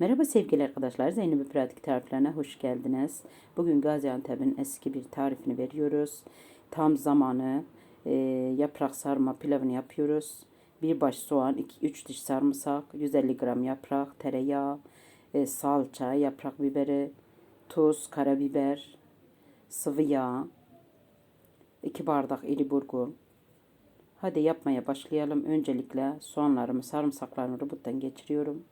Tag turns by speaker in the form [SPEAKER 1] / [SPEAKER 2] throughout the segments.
[SPEAKER 1] Merhaba sevgili arkadaşlar. Zeynep Pratik Tariflerine hoş geldiniz. Bugün Gaziantep'in eski bir tarifini veriyoruz. Tam zamanı e, yaprak sarma pilavını yapıyoruz. Bir baş soğan, 2-3 diş sarımsak, 150 gram yaprak, tereyağı, e, salça, yaprak biberi, tuz, karabiber, sıvı yağ, 2 bardak iri burgu. Hadi yapmaya başlayalım. Öncelikle soğanlarımı, sarımsaklarımı robottan geçiriyorum.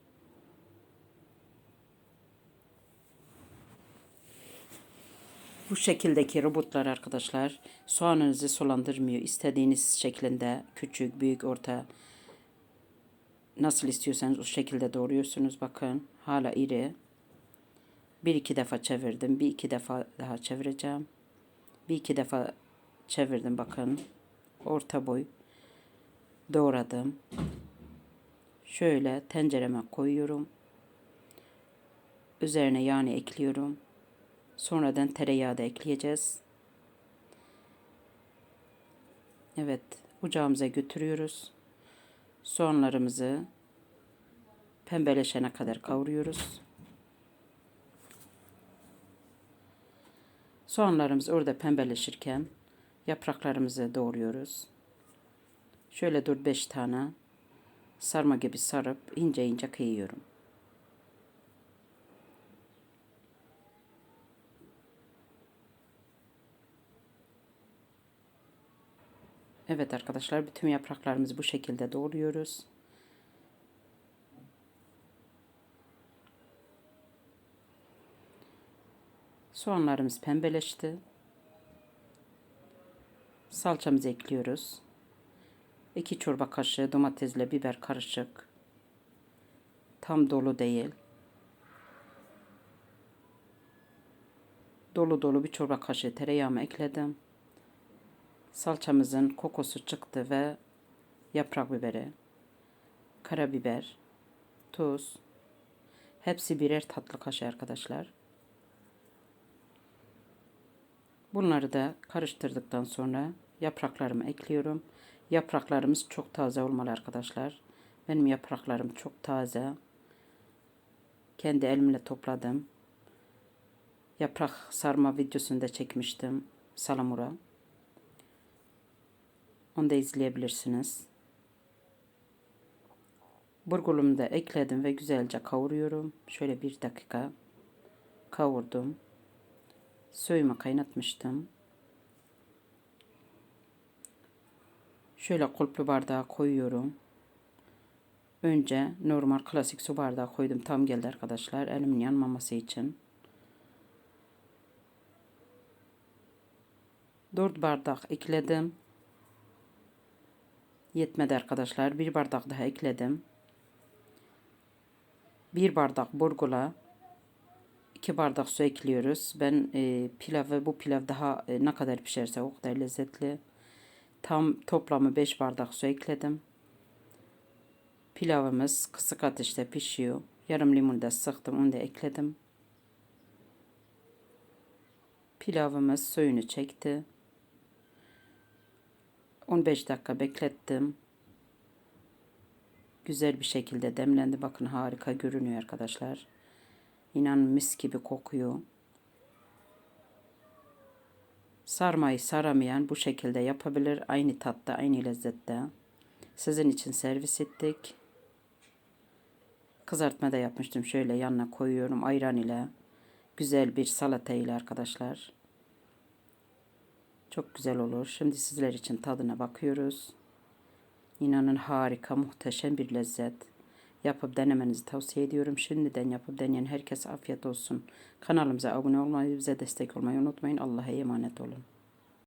[SPEAKER 1] Bu şekildeki robotlar arkadaşlar soğanınızı sulandırmıyor. İstediğiniz şeklinde küçük, büyük, orta nasıl istiyorsanız o şekilde doğruyorsunuz. Bakın hala iri. Bir iki defa çevirdim. Bir iki defa daha çevireceğim. Bir iki defa çevirdim bakın. Orta boy doğradım. Şöyle tencereme koyuyorum. Üzerine yağını ekliyorum. Sonradan tereyağı da ekleyeceğiz. Evet, ocağımıza götürüyoruz. Soğanlarımızı pembeleşene kadar kavuruyoruz. Soğanlarımız orada pembeleşirken yapraklarımızı doğruyoruz. Şöyle 4-5 tane sarma gibi sarıp ince ince kıyıyorum. Evet arkadaşlar bütün yapraklarımızı bu şekilde doğruyoruz. Soğanlarımız pembeleşti. Salçamızı ekliyoruz. 2 çorba kaşığı domatesle biber karışık. Tam dolu değil. Dolu dolu bir çorba kaşığı tereyağımı ekledim. Salçamızın kokusu çıktı ve yaprak biberi, karabiber, tuz, hepsi birer tatlı kaşığı arkadaşlar. Bunları da karıştırdıktan sonra yapraklarımı ekliyorum. Yapraklarımız çok taze olmalı arkadaşlar. Benim yapraklarım çok taze. Kendi elimle topladım. Yaprak sarma videosunu da çekmiştim. Salamura. Onu da izleyebilirsiniz. Burgulumu da ekledim ve güzelce kavuruyorum. Şöyle bir dakika kavurdum. Suyumu kaynatmıştım. Şöyle kulplu bardağa koyuyorum. Önce normal klasik su bardağı koydum. Tam geldi arkadaşlar. Elimin yanmaması için. 4 bardak ekledim. Yetmedi arkadaşlar. Bir bardak daha ekledim. Bir bardak burgula. iki bardak su ekliyoruz. Ben e, pilavı bu pilav daha e, ne kadar pişerse o kadar lezzetli. Tam toplamı 5 bardak su ekledim. Pilavımız kısık ateşte pişiyor. Yarım limon da sıktım onu da ekledim. Pilavımız suyunu çekti. 15 dakika beklettim. Güzel bir şekilde demlendi. Bakın harika görünüyor arkadaşlar. İnan mis gibi kokuyor. Sarmayı saramayan bu şekilde yapabilir. Aynı tatta, aynı lezzette. Sizin için servis ettik. Kızartma da yapmıştım. Şöyle yanına koyuyorum ayran ile. Güzel bir salata ile arkadaşlar. Çok güzel olur. Şimdi sizler için tadına bakıyoruz. İnanın harika, muhteşem bir lezzet. Yapıp denemenizi tavsiye ediyorum. Şimdiden yapıp deneyen herkese afiyet olsun. Kanalımıza abone olmayı, bize destek olmayı unutmayın. Allah'a emanet olun.